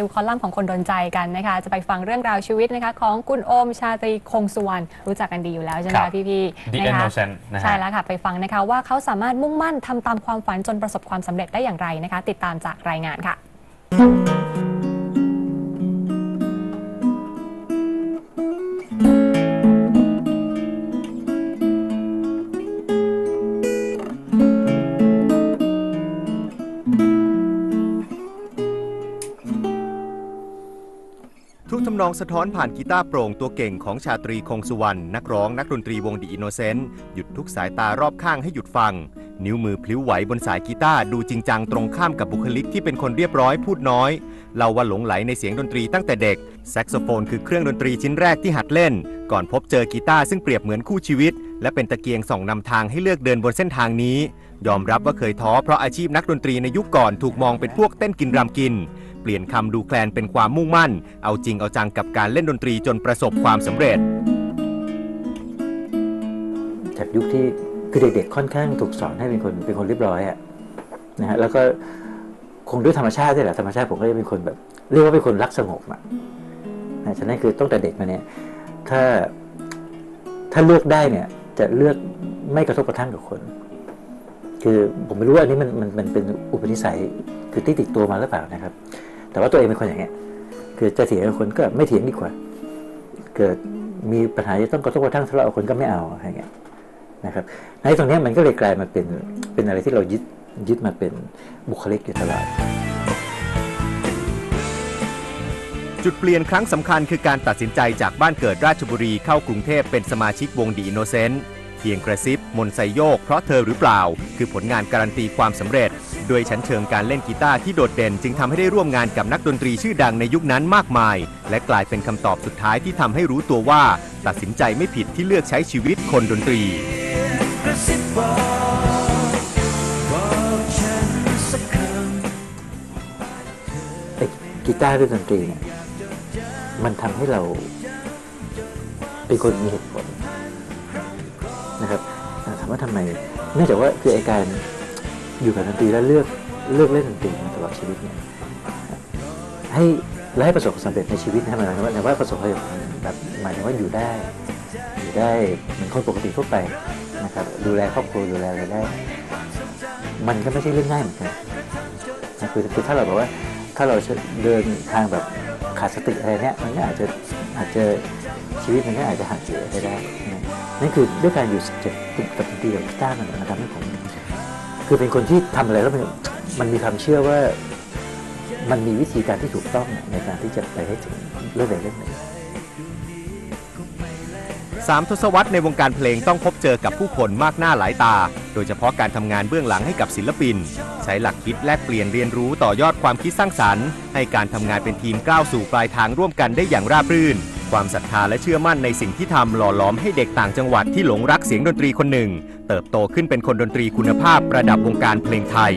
ดูคอลัมน์ของคนโดนใจกันนะคะจะไปฟังเรื่องราวชีวิตนะคะของคุณโอมชาตรีคงสุวรรณรู้จักกันดีอยู่แล้วใช่ไหมครัคะบพี่ The ๆนะคะ Innocent นะฮะ ใช่แล้วค่ะ ไปฟังนะคะว่าเขาสามารถมุ่งมั่นทำตามความฝันจนประสบความสำเร็จได้อย่างไรนะคะ ติดตามจากรายงานค่ะ ทำนองสะท้อนผ่านกีตาร์โปร่งตัวเก่งของชาตรีคงสุวรรณนักร้องนักดนตรีวงดีอินโนเซนต์หยุดทุกสายตารอบข้างให้หยุดฟัง นิ้วมือพลิ้วไหวบนสายกีตาร์ดูจริงจังตรงข้ามกับบุคลิกที่เป็นคนเรียบร้อยพูดน้อยเล่าว่าหลงไหลในเสียงดนตรีตั้งแต่เด็กแซกโซโฟนคือเครื่องดนตรีชิ้นแรกที่หัดเล่น ก่อนพบเจอกีตาร์ซึ่งเปรียบเหมือนคู่ชีวิต และเป็นตะเกียงส่องนำทางให้เลือกเดินบนเส้นทางนี้ ยอมรับว่าเคยท้อเพราะอาชีพนักดนตรีในยุคก่อนถูกมองเป็นพวกเต้นกินรำกิน เปลี่ยนคำดูแคลนเป็นความมุ่งมั่น เอาจริงเอาจังกับการเล่นดนตรีจนประสบความสำเร็จ จากยุคที่คือเด็กๆค่อนข้างถูกสอนให้เป็นคนเป็นคนเรียบร้อยอะนะฮะแล้วก็คงด้วยธรรมชาติด้วยแหละธรรมชาติผมก็จะเป็นคนแบบ เรียกว่าเป็นคนรักสงบอะนะฉะนั้นคือตั้งแต่เด็กมาเนี่ยถ้าถ้าเลือกได้เนี่ย จะเลือกไม่กระทบกระทั่งกับคน คือผมไม่รู้ว่าอันนี้มันมันมันเป็นอุปนิสัยคือที่ติดตัวมาหรือเปล่านะครับ แต่ว่าตัวเองเป็นคนอย่างเงี้ยคือจะเถียงกับคนก็ไม่เถียงดีกว่า เกิดมีปัญหาจะต้องกระทบกระทั่งทะเลาะกับคนก็ไม่เอาอะไรเงี้ยนะครับ ในตรงนี้มันก็เลยกลายมาเป็นเป็นอะไรที่เรายึดยึดมาเป็นบุคลิกอยู่ตลอดจุดเปลี่ยนครั้งสำคัญคือการตัดสินใจจากบ้านเกิดราชบุรีเข้ากรุงเทพเป็นสมาชิกวงดีอินโนเซนต์ เพียงกระซิบมนไซโยก เพราะเธอหรือเปล่า คือผลงานการันตีความสำเร็จ โดยชั้นเชิงการเล่นกีตาร์ที่โดดเด่น จึงทำให้ได้ร่วมงานกับนักดนตรีชื่อดังในยุคนั้นมากมาย และกลายเป็นคำตอบสุดท้ายที่ทำให้รู้ตัวว่า ตัดสินใจไม่ผิดที่เลือกใช้ชีวิตคนดนตรีกีตาร์ด้วยดนตรีเนี่ยมันทำให้เราเป็นคนมีเหตุผล นะครับถามว่าทำไมเนื่องจากว่าคือไอการอยู่กับดนตรีแล้วเลือกเลือกเล่นดนตรีมาตลอดชีวิตเนี่ยให้และให้ประสบความสำเร็จในชีวิตนะหมายถึงว่าแต่ว่าประสบความสำเร็จแบบหมายถึงว่าอยู่ได้ อยู่ได้เหมือนคนปกติทั่วไปนะครับดูแลครอบครัวดูแลอะไรได้ มันก็ไม่ใช่เรื่องง่ายเหมือนกันนะคือคือถ้าเราบอกว่าถ้าเราเดินทางแบบขาดสติอะไรเนี่ยมันก็อาจจะอาจจะชีวิตมันก็อาจจะหักเหไปได้ นั่นคือด้วยการอยู่กับกับดนตรีกับกีตาร์มันมันทำให้ผมคือเป็นคนที่ทำอะไรแล้วมันมันมีความเชื่อว่ามันมีวิธีการที่ถูกต้องในการที่จะไปให้ถึงเรื่องใดเรื่องหนึ่งสามทศวรรษในวงการเพลงต้องพบเจอกับผู้คนมากหน้าหลายตา โดยเฉพาะการทำงานเบื้องหลังให้กับศิลปิน ใช้หลักคิดแลกเปลี่ยนเรียนรู้ต่อยอดความคิดสร้างสรรค์ ให้การทำงานเป็นทีมก้าวสู่ปลายทางร่วมกันได้อย่างราบรื่น ความศรัทธาและเชื่อมั่นในสิ่งที่ทำหล่อหลอมให้เด็กต่างจังหวัดที่หลงรักเสียงดนตรีคนหนึ่ง เติบโตขึ้นเป็นคนดนตรีคุณภาพระดับวงการเพลงไทย